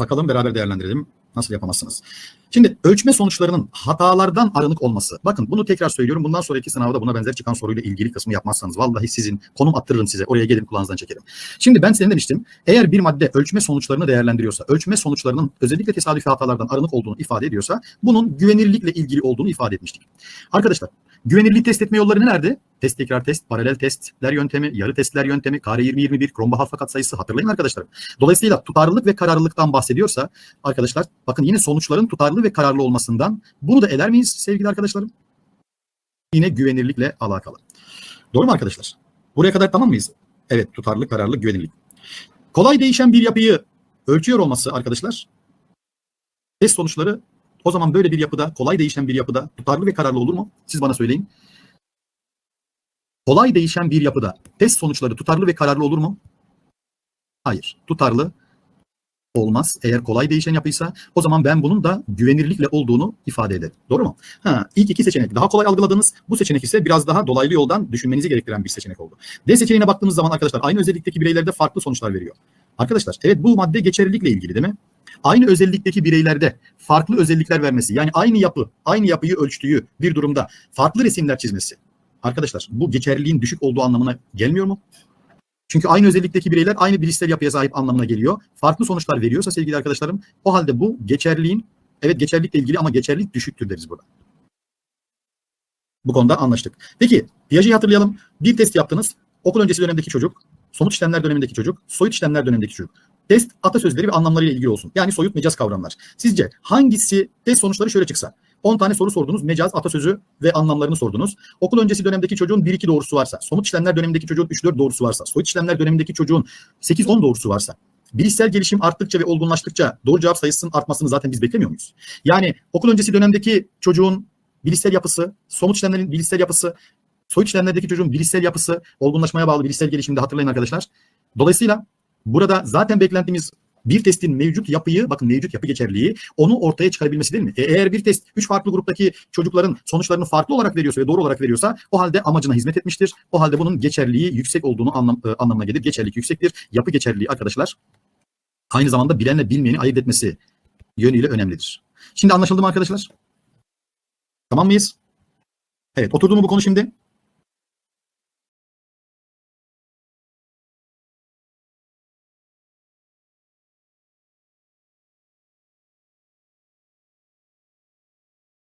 Bakalım beraber değerlendirelim. Nasıl yapamazsınız? Şimdi ölçme sonuçlarının hatalardan arınık olması. Bakın bunu tekrar söylüyorum. Bundan sonraki sınavda buna benzer çıkan soruyla ilgili kısmı yapmazsanız vallahi sizin konum attırırım size. Oraya gelin kulağınızdan çekerim. Şimdi ben senin demiştim. Eğer bir madde ölçme sonuçlarını değerlendiriyorsa, ölçme sonuçlarının özellikle tesadüfi hatalardan arınık olduğunu ifade ediyorsa bunun güvenilirlikle ilgili olduğunu ifade etmiştik. Arkadaşlar güvenilirliği test etme yolları nelerdi? Test tekrar test, paralel testler yöntemi, yarı testler yöntemi, kare 20-21, Kronbach alfa katsayısı hatırlayın arkadaşlar. Dolayısıyla tutarlılık ve kararlılıktan bahsediyorsa arkadaşlar bakın yine sonuçların tutarlı ve kararlı olmasından bunu da eder miyiz sevgili arkadaşlarım? Yine güvenirlikle alakalı. Doğru mu arkadaşlar? Buraya kadar tamam mıyız? Evet tutarlılık, kararlılık, güvenirlik. Kolay değişen bir yapıyı ölçüyor olması arkadaşlar test sonuçları o zaman böyle bir yapıda, kolay değişen bir yapıda tutarlı ve kararlı olur mu? Siz bana söyleyin. Kolay değişen bir yapıda test sonuçları tutarlı ve kararlı olur mu? Hayır. Tutarlı olmaz. Eğer kolay değişen yapıysa o zaman ben bunun da güvenirlikle olduğunu ifade ederim. Doğru mu? Ha, ilk iki seçenek daha kolay algıladınız. Bu seçenek ise biraz daha dolaylı yoldan düşünmenizi gerektiren bir seçenek oldu. D seçeneğine baktığımız zaman arkadaşlar aynı özellikteki bireylerde farklı sonuçlar veriyor. Arkadaşlar evet bu madde geçerlilikle ilgili değil mi? Aynı özellikteki bireylerde farklı özellikler vermesi yani aynı yapı, aynı yapıyı ölçtüğü bir durumda farklı resimler çizmesi. Arkadaşlar bu geçerliliğin düşük olduğu anlamına gelmiyor mu? Çünkü aynı özellikteki bireyler aynı bilişsel yapıya sahip anlamına geliyor. Farklı sonuçlar veriyorsa sevgili arkadaşlarım o halde bu geçerliğin evet geçerlilikle ilgili ama geçerlilik düşüktür deriz burada. Bu konuda anlaştık. Peki Piaget'i hatırlayalım. Bir test yaptınız. Okul öncesi dönemdeki çocuk, somut işlemler dönemindeki çocuk, soyut işlemler dönemindeki çocuk. Test atasözleri ve anlamlarıyla ilgili olsun. Yani soyut mecaz kavramlar. Sizce hangisi test sonuçları şöyle çıksa? 10 tane soru sordunuz. Mecaz, atasözü ve anlamlarını sordunuz. Okul öncesi dönemdeki çocuğun 1-2 doğrusu varsa, somut işlemler dönemindeki çocuğun 3-4 doğrusu varsa, soyut işlemler dönemindeki çocuğun 8-10 doğrusu varsa, bilişsel gelişim arttıkça ve olgunlaştıkça doğru cevap sayısının artmasını zaten biz beklemiyor muyuz? Yani okul öncesi dönemdeki çocuğun bilişsel yapısı, somut işlemlerin bilişsel yapısı, soyut işlemlerdeki çocuğun bilişsel yapısı, olgunlaşmaya bağlı bilişsel gelişimde hatırlayın arkadaşlar. Dolayısıyla burada zaten beklentimiz bir testin mevcut yapıyı, bakın mevcut yapı geçerliği, onu ortaya çıkarabilmesi değil mi? E, eğer bir test üç farklı gruptaki çocukların sonuçlarını farklı olarak veriyorsa ve doğru olarak veriyorsa o halde amacına hizmet etmiştir. O halde bunun geçerliği yüksek olduğunu anlam, e, anlamına gelir. Geçerlilik yüksektir. Yapı geçerliği arkadaşlar aynı zamanda bilenle bilmeyeni ayırt etmesi yönüyle önemlidir. Şimdi anlaşıldı mı arkadaşlar? Tamam mıyız? Evet oturdu mu bu konu şimdi?